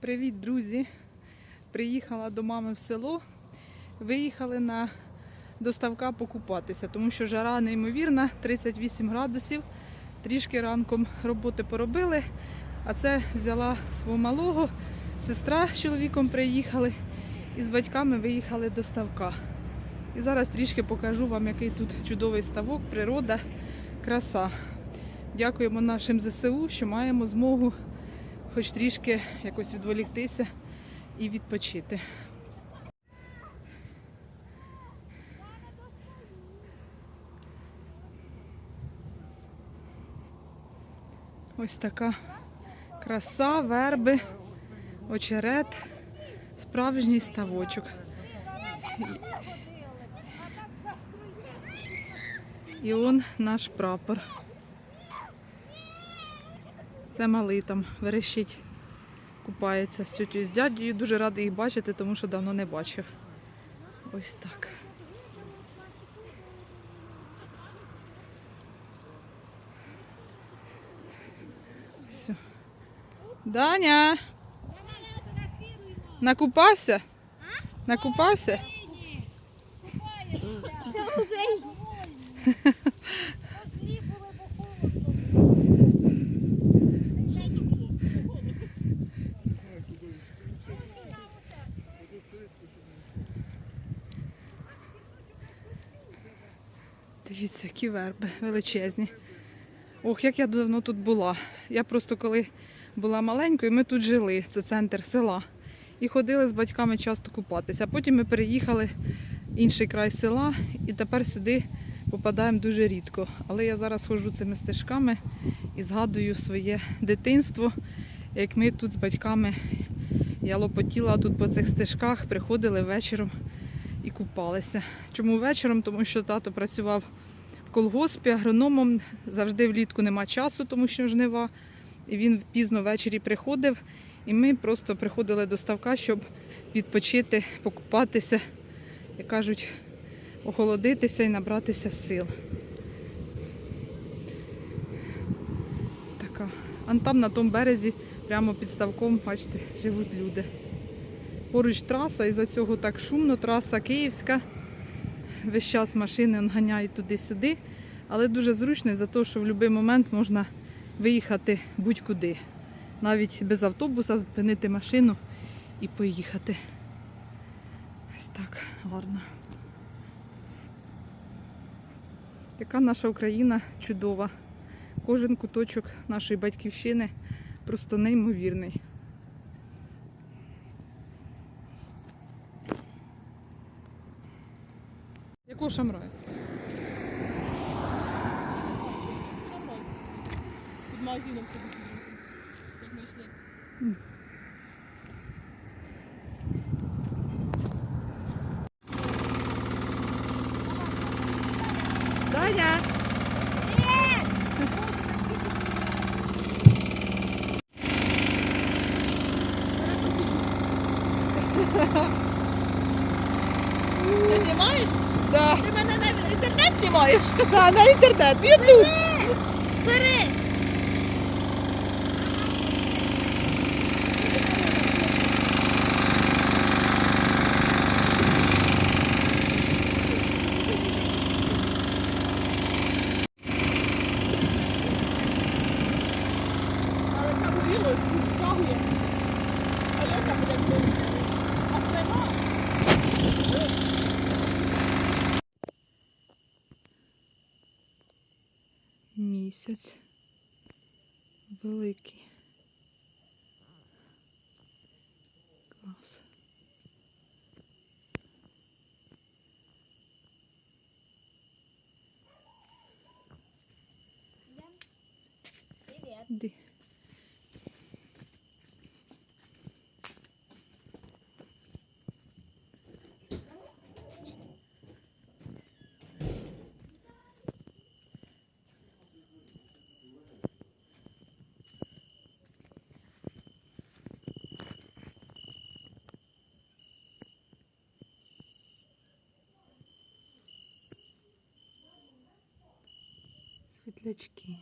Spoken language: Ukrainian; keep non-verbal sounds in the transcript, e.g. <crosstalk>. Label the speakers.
Speaker 1: Привіт, друзі! Приїхала до мами в село. Виїхали на доставка покупатися, тому що жара неймовірна, 38 градусів. Трішки ранком роботи поробили, а це взяла свого малого, сестра з чоловіком приїхали і з батьками виїхали до ставка. І зараз трішки покажу вам, який тут чудовий ставок, природа, краса. Дякуємо нашим ЗСУ, що маємо змогу хоч трішки якось відволіктися і відпочити. Ось така краса, верби, очерет, справжній ставочок. І он наш прапор. Це малий там верещить, купається з тютю з дядьою. Дуже радий їх бачити, тому що давно не бачив. Ось так. Все. Даня! Накупався? Накупався? <laughs> Дивіться, які верби величезні. Ох, як я давно тут була. Я просто коли була маленькою, ми тут жили, це центр села. І ходили з батьками часто купатися. Потім ми переїхали в інший край села і тепер сюди попадаємо дуже рідко. Але я зараз ходжу цими стежками і згадую своє дитинство, як ми тут з батьками, я лопотіла тут по цих стежках, приходили вечором і купалися. Чому вечором? Тому що тато працював колгоспі, агрономом завжди влітку нема часу, тому що жнива. І він пізно ввечері приходив, і ми просто приходили до ставка, щоб відпочити, покупатися, як кажуть, охолодитися і набратися сил. Така. А там на тому березі, прямо під ставком, бачите, живуть люди. Поруч траса, і за цього так шумно, траса київська. Весь час машини ганяють туди-сюди, але дуже зручно за те, що в будь-який момент можна виїхати будь-куди. Навіть без автобуса зупинити машину і поїхати. Ось так гарно. Яка наша Україна чудова. Кожен куточок нашої батьківщини просто неймовірний. Якого шамраю?
Speaker 2: Шамрай. Під магазином собі як ми йшли.
Speaker 1: Даня!
Speaker 2: Ти знімаєш?
Speaker 1: Да,
Speaker 2: Ти мене на інтернет знімаєш?
Speaker 1: да, на інтернет, в Ютуб.
Speaker 3: Бери!
Speaker 1: Місяць. Великий. Клас.
Speaker 3: Привіт.
Speaker 1: Світлячки.